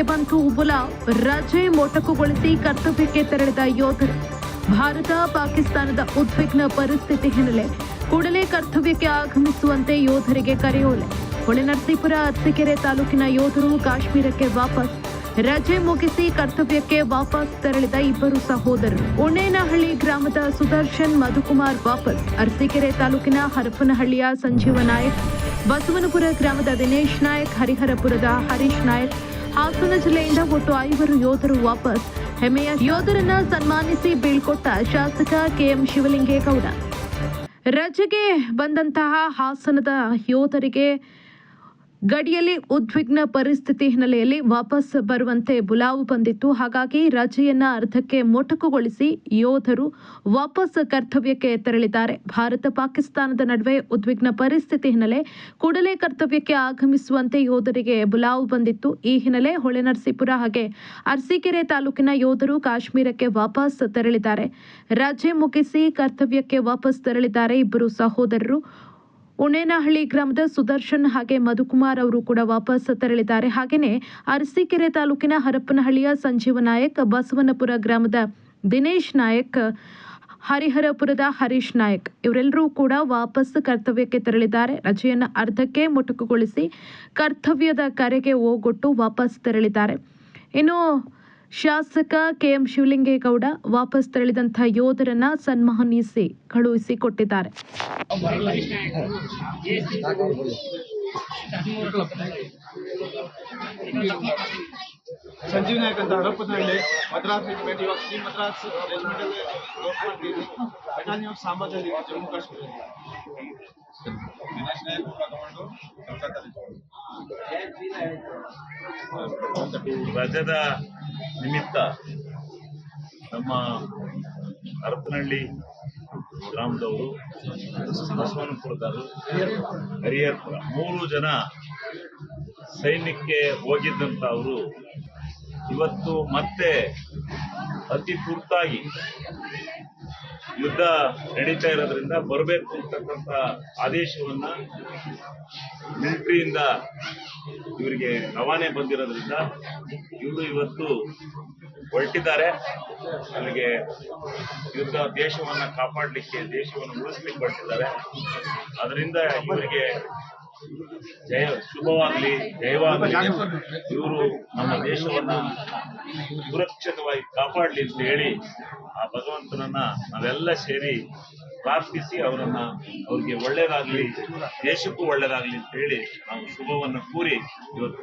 ಕೈಗೆ ಬಂತು ಬುಲಾವ್ ರಜೆ ಮೊಟಕುಗೊಳಿಸಿ ಕರ್ತವ್ಯಕ್ಕೆ ತೆರಳಿದ ಯೋಧರು. ಭಾರತ ಪಾಕಿಸ್ತಾನದ ಉದ್ವಿಗ್ನ ಪರಿಸ್ಥಿತಿ ಹಿನ್ನೆಲೆ ಕೂಡಲೇ ಕರ್ತವ್ಯಕ್ಕೆ ಆಗಮಿಸುವಂತೆ ಯೋಧರಿಗೆ ಕರೆಯೋಲೆ ಹೊಳೆನರಸೀಪುರ ಅರಸೀಕೆರೆ ತಾಲೂಕಿನ ಯೋಧರು ಕಾಶ್ಮೀರಕ್ಕೆ ವಾಪಸ್. ರಜೆ ಮುಗಿಸಿ ಕರ್ತವ್ಯಕ್ಕೆ ವಾಪಸ್ ತೆರಳಿದ ಇಬ್ಬರು ಸಹೋದರರು. ಉಣ್ಣೇನಹಳ್ಳಿ ಗ್ರಾಮದ ಸುದರ್ಶನ್ ಮಧುಕುಮಾರ್ ವಾಪಸ್. ಅರಸೀಕೆರೆ ತಾಲೂಕಿನ ಹರಪನಹಳ್ಳಿಯ ಸಂಜೀವ ನಾಯಕ್. ಬಸವನಪುರ ಗ್ರಾಮದ ದಿನೇಶ್ ನಾಯಕ್, ಹರಿಹರಪುರದ ಹರೀಶ್ ನಾಯಕ್. ಹಾಸನ ಜಿಲ್ಲೆಯಿಂದ ಒಟ್ಟು ಐವರು ಯೋಧರು ವಾಪಸ್. ಹೆಮ್ಮೆಯ ಯೋಧರನ್ನ ಸನ್ಮಾನಿಸಿ ಬೀಳ್ಕೊಟ್ಟ ಶಾಸಕ ಕೆಎಂ ಶಿವಲಿಂಗೇಗೌಡ. ರಜೆಗೆ ಬಂದಂತಹ ಹಾಸನದ ಯೋಧರಿಗೆ ಗಡಿಯಲ್ಲಿ ಉದ್ವಿಗ್ನ ಪರಿಸ್ಥಿತಿ ಹಿನ್ನೆಲೆಯಲ್ಲಿ ವಾಪಸ್ ಬರುವಂತೆ ಬುಲಾವು ಬಂದಿತ್ತು. ಹಾಗಾಗಿ ರಜೆಯನ್ನ ಅರ್ಧಕ್ಕೆ ಮೊಟಕುಗೊಳಿಸಿ ಯೋಧರು ವಾಪಸ್ ಕರ್ತವ್ಯಕ್ಕೆ ತೆರಳಿದ್ದಾರೆ. ಭಾರತ ಪಾಕಿಸ್ತಾನದ ನಡುವೆ ಉದ್ವಿಗ್ನ ಪರಿಸ್ಥಿತಿ ಹಿನ್ನೆಲೆ ಕೂಡಲೇ ಕರ್ತವ್ಯಕ್ಕೆ ಆಗಮಿಸುವಂತೆ ಯೋಧರಿಗೆ ಬುಲಾವು ಬಂದಿತ್ತು. ಈ ಹಿನ್ನೆಲೆ ಹೊಳೆನರಸೀಪುರ ಹಾಗೆ ಅರಸಿಕೆರೆ ತಾಲೂಕಿನ ಯೋಧರು ಕಾಶ್ಮೀರಕ್ಕೆ ವಾಪಸ್ ತೆರಳಿದ್ದಾರೆ. ರಜೆ ಮುಗಿಸಿ ಕರ್ತವ್ಯಕ್ಕೆ ವಾಪಸ್ ತೆರಳಿದ್ದಾರೆ ಇಬ್ಬರು ಸಹೋದರರು. ಉಣೇನಹಳ್ಳಿ ಗ್ರಾಮದ ಸುದರ್ಶನ್ ಹಾಗೆ ಮಧುಕುಮಾರ್ ಅವರು ಕೂಡ ವಾಪಸ್ ತೆರಳಿದ್ದಾರೆ. ಹಾಗೆಯೇ ಅರಸೀಕೆರೆ ತಾಲೂಕಿನ ಹರಪನಹಳ್ಳಿಯ ಸಂಜೀವ ನಾಯಕ್, ಬಸವನಪುರ ಗ್ರಾಮದ ದಿನೇಶ್ ನಾಯಕ್, ಹರಿಹರಪುರದ ಹರೀಶ್ ನಾಯಕ್ ಇವರೆಲ್ಲರೂ ಕೂಡ ವಾಪಸ್ ಕರ್ತವ್ಯಕ್ಕೆ ತೆರಳಿದ್ದಾರೆ. ರಜೆಯನ್ನು ಅರ್ಧಕ್ಕೆ ಮೊಟಕುಗೊಳಿಸಿ ಕರ್ತವ್ಯದ ಕರೆಗೆ ಹೋಗೊಟ್ಟು ವಾಪಸ್ ತೆರಳಿದ್ದಾರೆ. ಇನ್ನು ಶಾಸಕ ಕೆ ಎಂ ಶಿವಲಿಂಗೇಗೌಡ ವಾಪಸ್ ತೆರಳಿದಂಥ ಯೋಧರನ್ನ ಸನ್ಮಾನಿಸಿ ಕಳುಹಿಸಿ ಕೊಟ್ಟಿದ್ದಾರೆ. ಸಂಜೀವ್ ನಾಯಕ್ ಅಂತ ಆರೋಪದಲ್ಲಿ ಮದ್ರಾಸ್ ರೆಜಿಮೆಂಟ್ ಇವಾಗ ಶ್ರೀ ಮದ್ರಾಸ್ ರೆಜಿಮೆಂಟ್ ಅಲ್ಲಿ ವರ್ಕ್ ಮಾಡ್ತಿದ್ದೀನಿ ಬಟಾಲಿಯನ್ ಆಫ್ ಜಮ್ಮು ಕಾಶ್ಮೀರ ರಜದ ನಿಮಿತ್ತ ನಮ್ಮ ಹರಪನಹಳ್ಳಿ ಗ್ರಾಮದವರು ಬಸವನಪುರದವರು ಹರಿಹರಪುರ ಮೂರು ಜನ ಸೈನ್ಯಕ್ಕೆ ಹೋಗಿದ್ದಂಥ ಅವರು ಇವತ್ತು ಮತ್ತೆ ಅತಿ ತುರ್ತಾಗಿ ಯುದ್ಧ ನಡೀತಾ ಇರೋದ್ರಿಂದ ಬರಬೇಕು ಅಂತಕ್ಕಂಥ ಆದೇಶವನ್ನ ಮಿಲಿಟರಿಯಿಂದ ಇವರಿಗೆ ರವಾನೆ ಬಂದಿರೋದ್ರಿಂದ ಇವರು ಇವತ್ತು ಹೊರಟಿದ್ದಾರೆ. ನಮಗೆ ಯುದ್ಧ ದೇಶವನ್ನ ಕಾಪಾಡಲಿಕ್ಕೆ, ದೇಶವನ್ನು ಉಳಿಸ್ಲಿಕ್ಕೆ ಹೊರಟಿದ್ದಾರೆ. ಅದರಿಂದ ಇವರಿಗೆ ಜಯ, ಶುಭವಾಗಲಿ ಜಯವಾಗಲಿ ಇವರು ನಮ್ಮ ದೇಶವನ್ನ ಸುರಕ್ಷಿತವಾಗಿ ಕಾಪಾಡಲಿ ಅಂತ ಹೇಳಿ ಆ ಭಗವಂತನನ್ನ ನಾವೆಲ್ಲ ಸೇರಿ ಪ್ರಾರ್ಥಿಸಿ ಅವರನ್ನ ಅವ್ರಿಗೆ ಒಳ್ಳೇದಾಗ್ಲಿ, ದೇಶಕ್ಕೂ ಒಳ್ಳೇದಾಗ್ಲಿ ಅಂತ ಹೇಳಿ ನಾವು ಶುಭವನ್ನು ಕೂರಿ ಇವತ್ತು